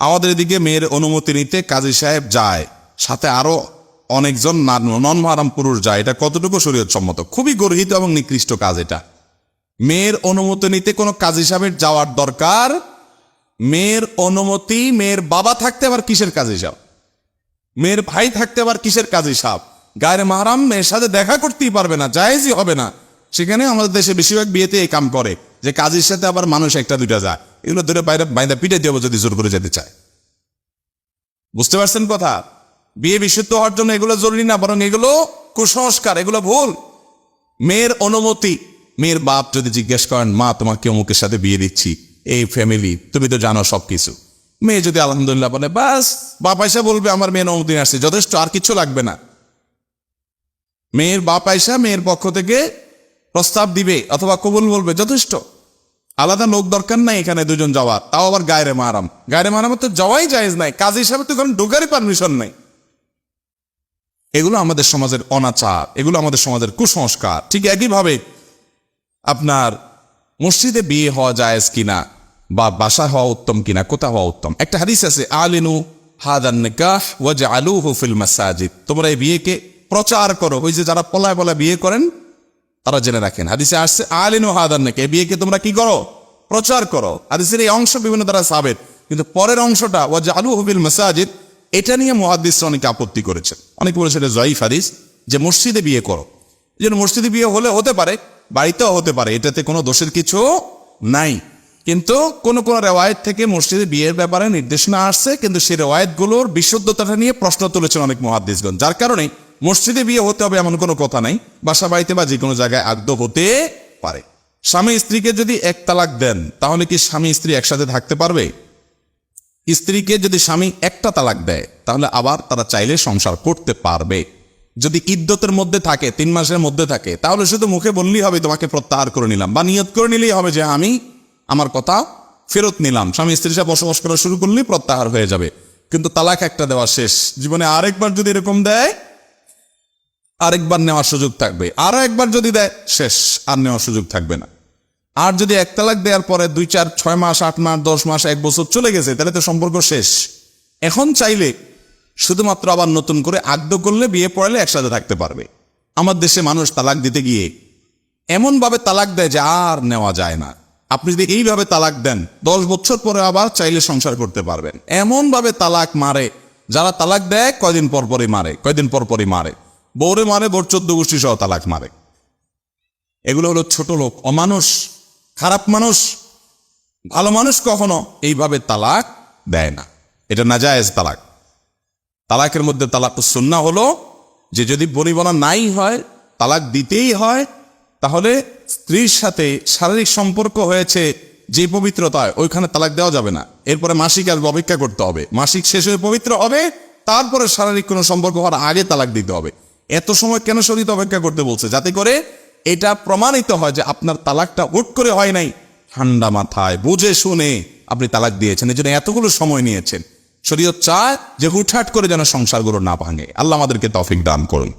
আমাদের এদিকে মেয়ের অনুমতি নিতে কাজী সাহেব যায়। সাথে আরও অনেকজন নন মারাম পুরুষ যায়। এটা কতটুকু শরীয়ত সম্মত খুবই গর্হিত এবং নিকৃষ্ট কাজ এটা। মেয়ের অনুমতি নিতে কোনো কাজী সাহেবের যাওয়ার দরকার? মেয়ের অনুমতি, মেয়ের বাবা থাকতে আবার কিসের কাজী সাহেব? মেয়ের ভাই থাকতে আবার কিসের কাজী সাহেব? গায়ের মাহারাম মেয়ের সাথে দেখা করতেই পারবে না, জায়েজই হবে না। সেখানে আমাদের দেশে বেশিরভাগ বিয়েতে এই কাম করে। যে কাজের সাথে আবার মানুষ একটা, দুইটা যায়। এগুলো ধরে বাইরে বাইরে পিঠে দেবো যদি জোর করে যেতে চায়। বুঝতে পারছেন কথা? বিয়ে বিশুদ্ধ হওয়ার জন্য এগুলো জরুরি না, বরং এগুলো কুসংস্কার, এগুলো ভুল। মেয়ের অনুমতি, মেয়ের বাপ যদি জিজ্ঞেস করেন, মা, তোমাকে অমুকের সাথে বিয়ে দিচ্ছি, এই ফ্যামিলি তুমি তো জানো সবকিছু। মেয়ে যদি আলহামদুলিল্লাহ বলে, বাস, বাপ আইসা বলবে আমার মেয়ের অনুমতি আসছে, যথেষ্ট, আর কিছু লাগবে না। মেয়ের বাপ আইসা মেয়ের পক্ষ থেকে প্রস্তাব দিবে অথবা কবুল বলবে, যথেষ্ট। আলাদা লোক দরকার নাই এখানে দুজন যাওয়ার। তাও আবার গায়রে মারাম। গায়রে মারাম তো যাওয়াই জায়েজ নাই। কাজ হিসাবে তো কোনো ঢোকারই পারমিশন নাই। এগুলো আমাদের সমাজের অনাচার। এগুলো আমাদের সমাজের কুসংস্কার। ঠিক একইভাবে আপনার মসজিদে বিয়ে হওয়া জায়েজ কিনা বা বাসায় হওয়া উত্তম কিনা কোথা হওয়া উত্তম। একটা হাদিস আছে, আলিনু হাদান নিকাহ ওয়াজ আলু হুফিল মাসাজিদ। তোমরা এই বিয়েকে প্রচার করো। ওই যে যারা পলায় পলায় বিয়ে করেন তারা জেনে রাখেন। হাদিসে আসছে, আলিনু হাদান নাকি? এই বিয়েকে তোমরা কি করো? প্রচার করো। হাদিসের এই অংশ বিভিন্ন দ্বারা সাবেত। কিন্তু পরের অংশটা ওয়াজ আলু হুফিল মাসাজিদ এটা নিয়ে মহাদিস অনেকে আপত্তি করেছেন। অনেক বলেছে এটা জয়ীফ হাদিস, যে মসজিদে বিয়ে করো। এই জন্য মসজিদে বিয়ে হলে হতে পারে, বাড়িতেও হতে পারে, এটাতে কোনো দোষের কিছু নাই। কিন্তু কোন কোন রেওয়ায়ত থেকে মসজিদে বিয়ের ব্যাপারে নির্দেশনা আসছে, কিন্তু সেই রেওয়ায়তগুলোর বিশুদ্ধতাটা নিয়ে প্রশ্ন তুলেছেন অনেক মহাদিসগণ যার কারণে মসজিদে বিয়ে হতে হবে এমন কোনো কথা নাই, বাসা বাড়িতে বা যে কোনো জায়গায় আগ্ধ হতে পারে। স্বামী স্ত্রীকে যদি এক তালাক দেন, তাহলে কি স্বামী স্ত্রী একসাথে থাকতে পারবে? স্ত্রীকে যদি স্বামী একটা তালাক দেয়, তাহলে আবার তারা চাইলে সংসার করতে পারবে। যদি ইদ্যতের মধ্যে থাকে, তিন মাসের মধ্যে থাকে, তাহলে শুধু মুখে বললেই হবে, তোমাকে প্রত্যাহার করে নিলাম বা নিয়ত করে নিলেই হবে যে, আমি আমার কথা ফেরত নিলাম। স্বামী স্ত্রীর সাথে বসবাস করা শুরু করলেই প্রত্যাহার হয়ে যাবে। কিন্তু তালাক একটা দেওয়া শেষ। জীবনে আরেকবার যদি এরকম দেয় আরেকবার নেওয়ার সুযোগ থাকবে। আরও একবার যদি দেয়, শেষ, আর নেওয়ার সুযোগ থাকবে না। আর যদি এক তালাক দেওয়ার পরে দুই, চার, ছয় মাস, আট মাস, দশ মাস, এক বছর চলে গেছে, তাহলে তো সম্পর্ক শেষ। এখন চাইলে শুধুমাত্র আবার নতুন করে আগ্ধ করলে বিয়ে পড়ালে একসাথে থাকতে পারবে। আমার দেশে মানুষ তালাক দিতে গিয়ে এমনভাবে তালাক দেয় যে আর নেওয়া যায় না। আপনি যদি এইভাবে তালাক দেন, দশ বছর পরে আবার চাইলে সংসার করতে পারবেন। এমনভাবে তালাক মারে, যারা তালাক দেয়, কয়দিন পর পরই মারে, কয়দিন পর পরই মারে। বৌরে মারে, বোর চোদ্দ গোষ্ঠী সহ তালাক মারে। এগুলো হলো ছোট লোক, অমানুষ, খারাপ মানুষ, ভালো মানুষ কখনো এইভাবে তালাক দেয় না। এটা নাজায়েজ তালাক। তালাকের মধ্যে তালাক সুন্না হলো, যে যদি বনিবনা নাই হয়, তালাক দিতেই হয়, তাহলে স্ত্রীর সাথে শারীরিক সম্পর্ক হয়েছে, যে পবিত্রতায় ওইখানে তালাক দেওয়া যাবে না। এরপরে মাসিক আসবে, অপেক্ষা করতে হবে। মাসিক শেষ হয়ে পবিত্র হবে, তারপরে শারীরিক কোনো সম্পর্ক হওয়ার আগে তালাক দিতে হবে। এত সময় কেন শরীর অপেক্ষা করতে বলছে? যাতে করে এটা প্রমাণিত হয় যে আপনার তালাকটা হুট করে হয় নাই। ঠান্ডা মাথায়, বুঝে শুনে আপনি তালাক দিয়েছেন এই জন্য এতগুলো সময় নিয়েছেন। শরীয়ত চায় যে হুটহাট করে যেন সংসারগুলো না ভাঙে। আল্লাহ আমাদেরকে তফিক দান করুন।